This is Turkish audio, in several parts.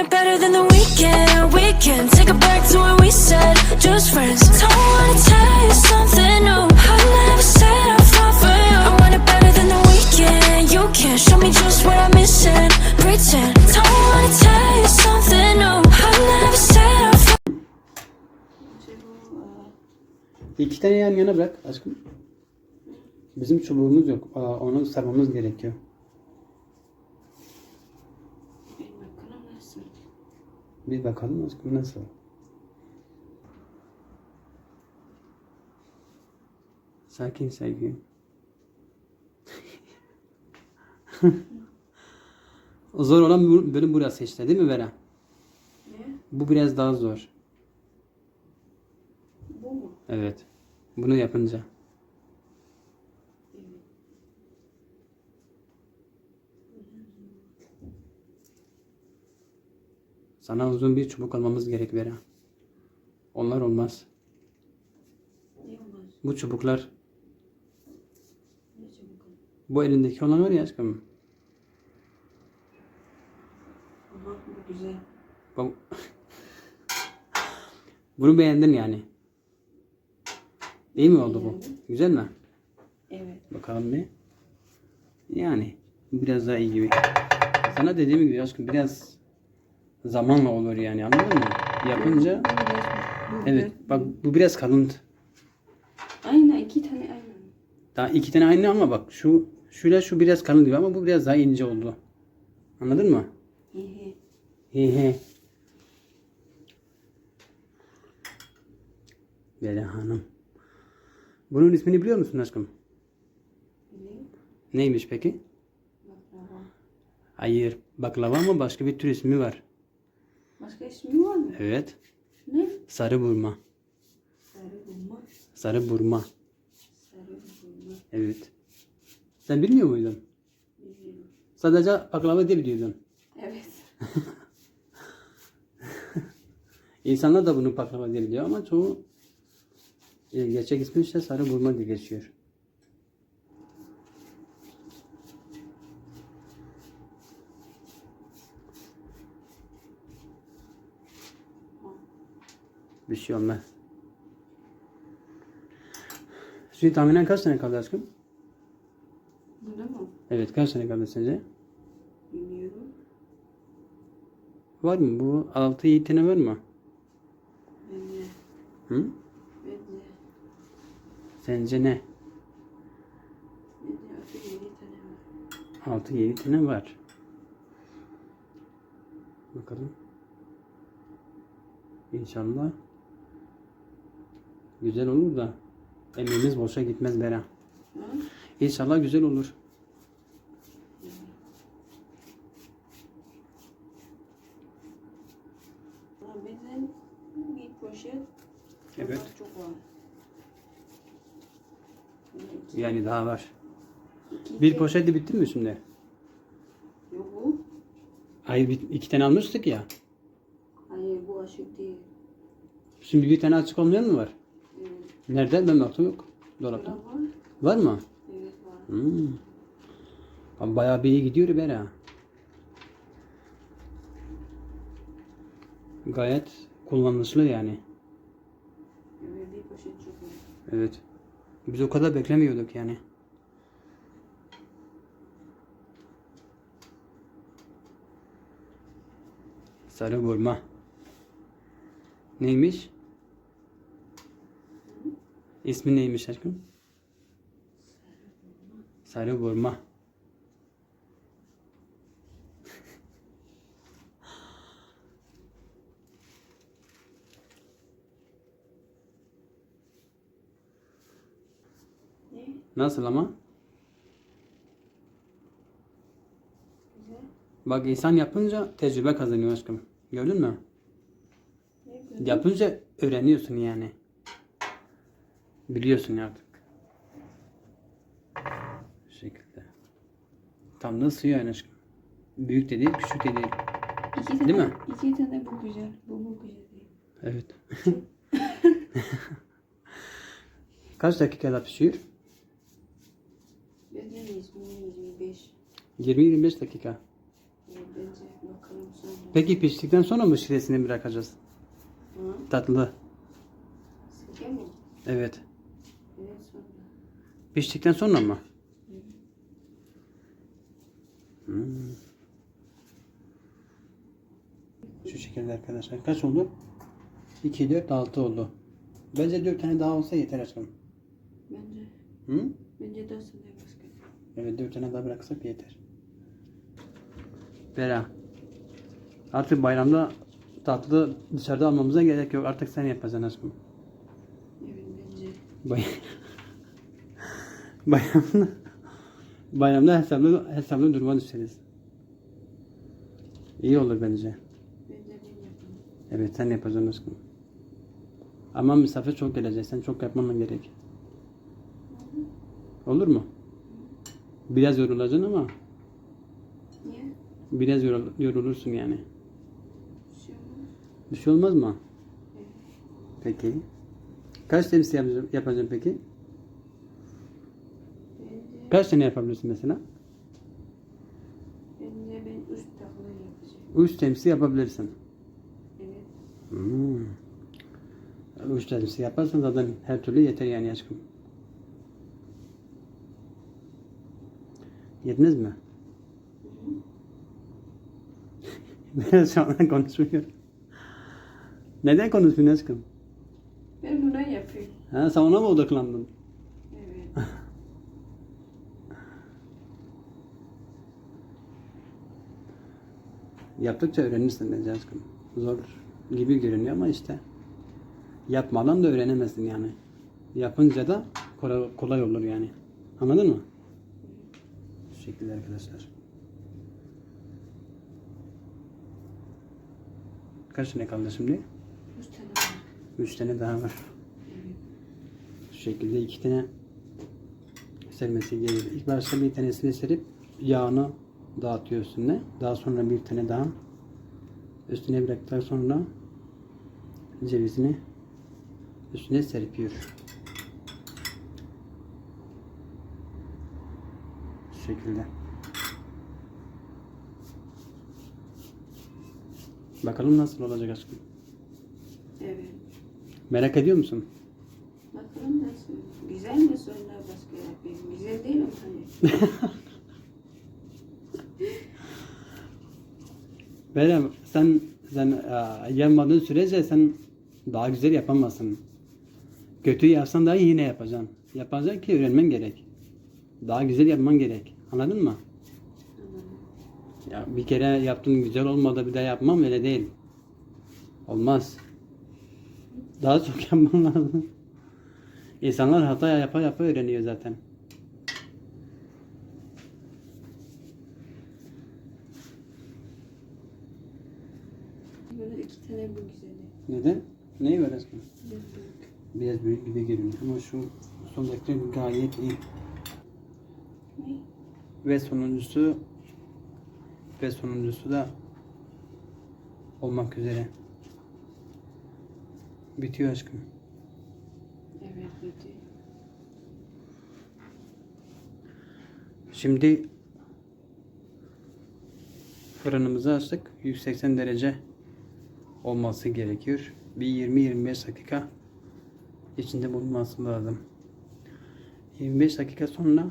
it better than the weekend. We can take it back to when we said just friends. Don't wanna tell you something new. I never said I'd fall for you. I want it better than the weekend. You can show me just what I'm missing. Pretend. Don't wanna tell you something new. I never said I'd fall. İki tane yan yana bırak aşkım. Bizim çubuğumuz yok. Aa, onu sarmamız gerekiyor. Benim bakalım nasıl. Bir bakalım aşkım nasıl. Sakin sakin. zor olan bölüm burası işte değil mi Vera? Ne? Bu biraz daha zor. Bu mu? Evet. Bunu yapınca. Sana uzun bir çubuk almamız gerek Vera. Onlar olmaz. Ne? Bu çubuklar, Ne çabuk ol. bu elindeki olan var ya aşkım. Aha bu güzel. Bak- Bunu beğendin yani. İyi mi oldu bu? Güzel mi? Evet. Bakalım bir. Yani biraz daha iyi gibi. Sana dediğim gibi aşkım biraz zamanla olur yani anladın mı? Yapınca evet bak bu biraz kalın. Aynen iki tane aynen. Daha iki tane aynı ama bak şu şuyla şu biraz kalın gibi ama bu biraz daha ince oldu. Anladın mı? He he. Bela Hanım. Bunun ismini biliyor musun aşkım? Bileyim. Neymiş peki? Baklava. Hayır. Baklava ama başka bir tür ismi var. Başka ismi var mı? Evet. Ne? Sarı burma. Sarı bulma. Sarı burma. Sarı bulma. Evet. Sen bilmiyor muydun? Biliyorum. Sadece baklava diye biliyordun. Evet. İnsanlar da bunu baklava diye biliyor ama çoğu e, gerçek ismi işte sarı burma diye geçiyor. Bir şey olmaz. Şimdi tahminen kaç tane kaldı aşkım? Bunda mı? Evet kaç tane kaldı sence? Bilmiyorum. Var mı bu? 6-7 tane var mı? Bence. Hı? Bence. Sence ne? Bence artık yedi tane var. 6-7 tane var. Bakalım. İnşallah güzel olur da emeğimiz boşa gitmez Bera. İnşallah güzel olur. Bizden bir poşet Evet. çok- var. Yani daha var. Bir tek- poşet de bitti mi şimdi? Yok bu. Hayır iki tane almıştık ya. Hayır bu aşık değil. Şimdi bir tane açık olmayan mı var? Nerede? Ben baktım yok. Dolapta. Var. Mı? Evet var. Hmm. Abi Bayağı bir iyi gidiyor Bera. Gayet kullanışlı yani. Evet bir poşet çok var. Evet. Biz o kadar beklemiyorduk yani. Sarı burma. Neymiş? İsmi neymiş aşkım? Sarı burma. Ne? Nasıl ama? Güzel. Bak insan yapınca tecrübe kazanıyor aşkım. Gördün mü? Yapınca öğreniyorsun yani. Biliyorsun artık. Bu şekilde. Tam da sığıyor yani aşkım. Büyük de değil, küçük de değil. İki tane, Değil mi? İki tane bu güzel. Bu bu güzel değil. Evet. Kaç dakikada pişiyor? Bence 25. 20-25 dakika. Evet, bence bakalım sonra. Peki piştikten sonra mı şiresini bırakacağız? Hı? Tatlı. Sirke mi? Evet. Piştikten sonra mı? Hmm. Şu şekilde arkadaşlar. Kaç oldu? 2, 4, 6 oldu. Bence 4 tane daha olsa yeter aşkım. Bence, Hı? bence de sana başka. Evet 4 tane daha bıraksak yeter. Bera. Artık bayramda tatlı dışarıda almamıza gerek yok. Artık sen yapacaksın aşkım. Evet bence. Bay bayramda bayramda hesaplı hesaplı duruma düşeriz. İyi olur bence. Evet sen yapacaksın aşkım. Ama misafir çok gelecek. Sen çok yapman gerek. Olur mu? Biraz yorulacaksın ama Niye? biraz yorul- yorulursun yani. Bir şey olmaz. Bir şey olmaz mı? Evet. Peki. Kaç temsil yapacağım, yapacağım peki? Kaç tane yapabilirsin mesela? bence ben üç takla yapacağım. Üç temsil yapabilirsin. Evet. Hmm. Üç temsil yaparsan zaten her türlü yeter yani aşkım. Yediniz mi? Biraz şu an konuşmuyor. Neden konuşmuyorsun aşkım? Ben buna yapayım. Ha, sen ona mı odaklandın? Evet. Yaptıkça öğrenirsin bence aşkım. Zor gibi görünüyor ama işte yapmadan da öğrenemezsin yani. Yapınca da kolay, kolay olur yani. Anladın mı? Şu şekilde arkadaşlar. Kaç tane kaldı şimdi? Üç tane var. Üç tane daha var. Evet. Şu şekilde iki tane sermesi gerekiyor. İlk başta bir tanesini serip yağını dağıtıyor üstüne. Daha sonra bir tane daha üstüne bıraktıktan sonra cevizini üstüne serpiyor. Şu şekilde. Bakalım nasıl olacak aşkım. Evet. Merak ediyor musun? Bakalım nasıl? Güzel mi sonra başka yapayım? Güzel değil mi hani? Böyle sen sen e, yapmadığın sürece sen daha güzel yapamazsın. Kötü yapsan da yine yapacaksın. Yapacaksın ki öğrenmen gerek. Daha güzel yapman gerek. Anladın mı? Ya bir kere yaptın güzel olmadı bir daha yapmam öyle değil. Olmaz. Daha çok yapman lazım. İnsanlar hata yapa yapa öğreniyor zaten. Bu güzel. Neden? Neyi var aslında? Biraz büyük. Gibi görünüyor ama şu sondaki gayet iyi. Ne? Ve sonuncusu ve sonuncusu da olmak üzere. Bitiyor aşkım. Evet bitti. Şimdi fırınımızı açtık. 180 derece olması gerekiyor. Bir 20-25 dakika içinde bulunması lazım. 25 dakika sonra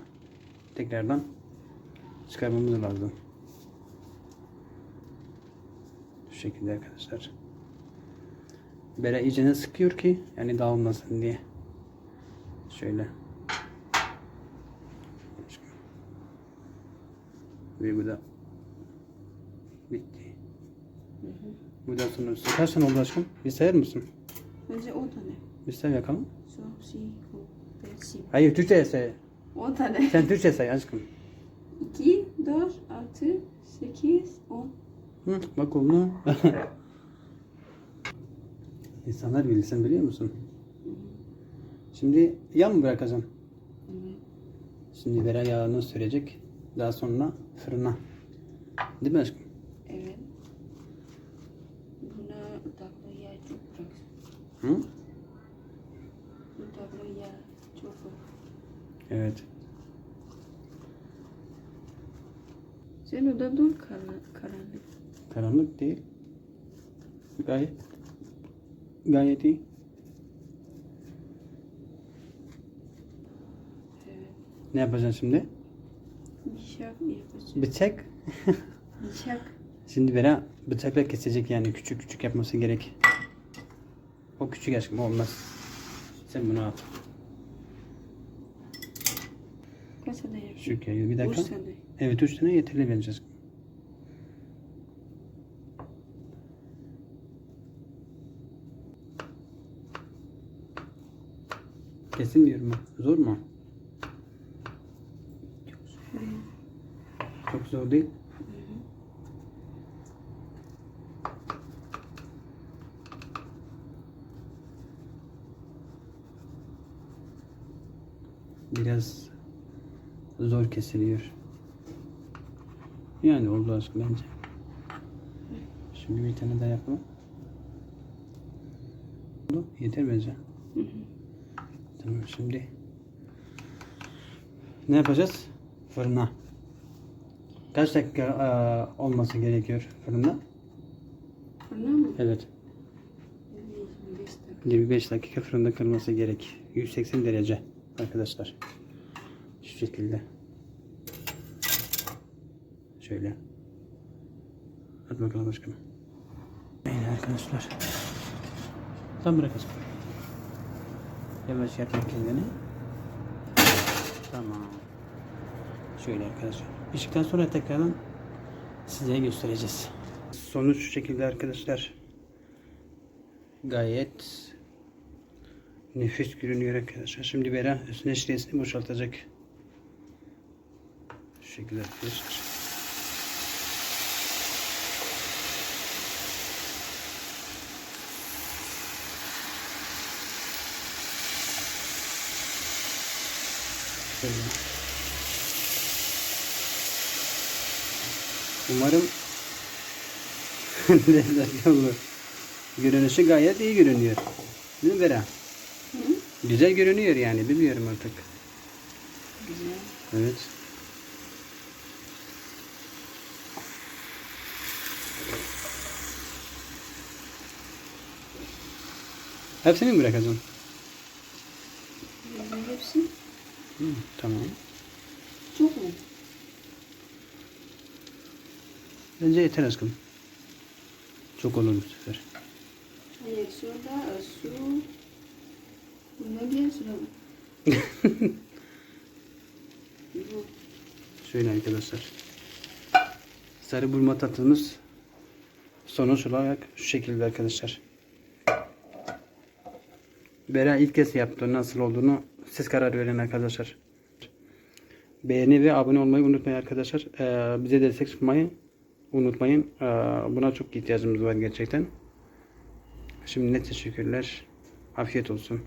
tekrardan çıkarmamız lazım. Şu şekilde arkadaşlar. Böyle iyicene sıkıyor ki yani dağılmasın diye. Şöyle. Ve bu da bitti. Bu da sonuncusu. Kaç tane oldu aşkım? Bir sayar mısın? Bence on tane. Bir say bakalım. Beş, si. Hayır Türkçe say. On tane. Sen Türkçe say aşkım. İki, dört, altı, sekiz, on. Hı, bak oldu. İnsanlar bilsin biliyor musun? Şimdi yağ mı bırakacaksın? Evet. Şimdi vera yağını sürecek. Daha sonra fırına. Değil mi aşkım? Evet. Buna tatlı yağ çok bıraksın. Hı? Evet. Sen oda dur karan- karanlık. Karanlık değil. Gayet gayet iyi. Evet. Ne yapacaksın şimdi? Nişak mı yapacağım? Bıçak. Nişak. Şimdi Vera bıçakla kesecek yani küçük küçük yapması gerek. O küçük aşkım olmaz. Sen bunu at. Kasada yapayım. Şu bir dakika. Bursa'da. Evet üç tane yeterli bence. Kesilmiyor mu? Zor mu? Çok zor değil. Biraz zor kesiliyor. Yani oldu aşk bence. Şimdi bir tane daha yapalım. Yeter bence. Hı hı. Tamam şimdi. Ne yapacağız? Fırına. Kaç dakika eee, olması gerekiyor fırında? Fırına mı? Evet. 25 dakika. 25 dakika fırında kırılması gerek. 180 derece arkadaşlar. Şu şekilde. Şöyle. Hadi bakalım aşkım. Aynen arkadaşlar. Tam bırak aşkım. Yavaş yapma kendini. Tamam. Şöyle arkadaşlar. Piştikten sonra tekrardan size göstereceğiz. Sonuç şu şekilde arkadaşlar. Gayet nefis görünüyor arkadaşlar. Şimdi Bera üstüne şiresini boşaltacak. Şu şekilde arkadaşlar. Umarım. Görünüşü gayet iyi görünüyor. Değil mi Bera? Güzel görünüyor yani bilmiyorum artık. Güzel. Evet. Hepsini mi bırakacaksın? Güzel hepsi. Hı, tamam. Çok mu? Bence yeter aşkım. Çok olur bu sefer. Hayır şurada su. Şöyle arkadaşlar. Sarı burma tatlımız sonuç olarak şu şekilde arkadaşlar. Bera ilk kez yaptı. Nasıl olduğunu siz karar verin arkadaşlar. Beğeni ve abone olmayı unutmayın arkadaşlar. Ee, bize destek sunmayı unutmayın. Ee, buna çok ihtiyacımız var gerçekten. Şimdi ne teşekkürler. Afiyet olsun.